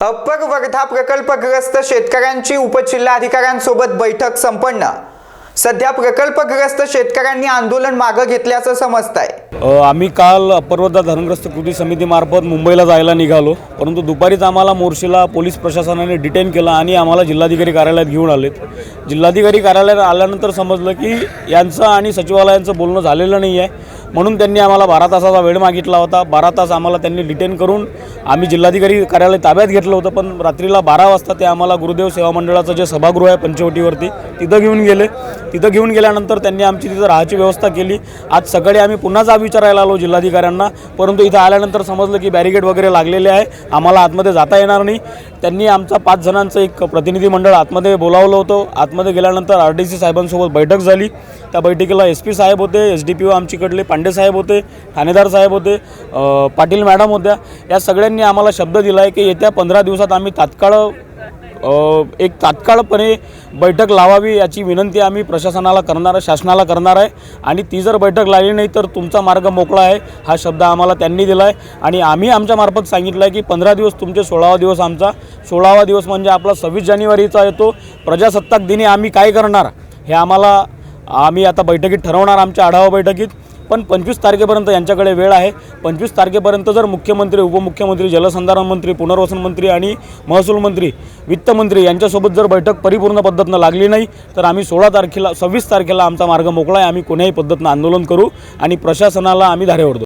Upper Wardha प्रकल्पग्रस्त शेतकऱ्यांची उपजिल्हाधिकाऱ्यांसोबत बैठक संपन्न. सध्या प्रकल्पग्रस्त शेतकऱ्यांनी आंदोलन मागं घेतल्याचं समजत आहे आम्ही काल अपर्वता धरणग्रस्त कृती समितीमार्फत मुंबईला जायला निघालो. परंतु दुपारीच आम्हाला मोर्शीला पोलीस प्रशासनाने डिटेन केलं आणि आम्हाला जिल्हाधिकारी कार्यालयात घेऊन आलेत. जिल्हाधिकारी कार्यालयात आल्यानंतर समजलं की यांचं आणि सचिवालयांचं बोलणं झालेलं नाही आहे म्हणून त्यांनी आम्हाला बारा तासाचा वेळ मागितला होता. बारा तास आम्हाला त्यांनी डिटेन करून आम्ही जिल्हाधिकारी कार्यालय ताब्यात घेतलं होतं पण रात्रीला बारा वाजता ते आम्हाला गुरुदेव सेवा मंडळाचं जे सभागृह आहे पंचवटीवरती तिथं घेऊन गेले. तिथं घेऊन गेल्यानंतर त्यांनी आमची तिथं राहायची व्यवस्था केली. आज सकाळी आम्ही पुन्हा जाब विचारायला आलो जिल्हाधिकाऱ्यांना परंतु इथं आल्यानंतर समजलं की बॅरिकेड वगैरे लागलेले आहे. आम्हाला आतमध्ये जाता येणार नाही. त्यांनी आमचा पाच जणांचं एक प्रतिनिधी मंडळ आतमध्ये बोलावलं होतं. आतमध्ये गेल्यानंतर आर डी सी साहेबांसोबत बैठक झाली. त्या बैठकीला एस पी साहेब होते एस डी पी ओ आमच्याकडले पांडे साहेब होते ठाणेदार साहेब होते पाटील मॅडम होत्या या सगळ्यांनी आम्हाला शब्द दिला आहे की येत्या पंधरा दिवसात आम्ही तात्काळ एक तात्काळपणे बैठक लावावी याची विनंती आम्ही प्रशासनाला करणार आहे शासनाला करणार आहे. आणि ती जर बैठक लागली नाही तर तुमचा मार्ग मोकळा आहे हा शब्द आम्हाला त्यांनी दिला आहे आणि आम्ही आमच्यामार्फत सांगितलं आहे की पंधरा दिवस तुमचे सोळावा दिवस आमचा. सोळावा दिवस म्हणजे आपला सव्वीस जानेवारीचा येतो. प्रजासत्ताक दिनी आम्ही काय करणार? हे आम्हाला आम्ही आता बैठकीत ठरवणार आमच्या आढावा बैठकीत. पण पंचवीस तारखेपर्यंत यांच्याकडे वेळ आहे. पंचवीस तारखेपर्यंत जर मुख्यमंत्री उपमुख्यमंत्री जलसंधारण मंत्री पुनर्वसन मंत्री आणि महसूल मंत्री वित्तमंत्री यांच्यासोबत जर बैठक परिपूर्ण पद्धतीनं लागली नाही तर आम्ही सोळा तारखेला सव्वीस तारखेला आमचा मार्ग मोकळा आहे. आम्ही कोण्याही पद्धतीनं आंदोलन करू आणि प्रशासनाला आम्ही धारेवर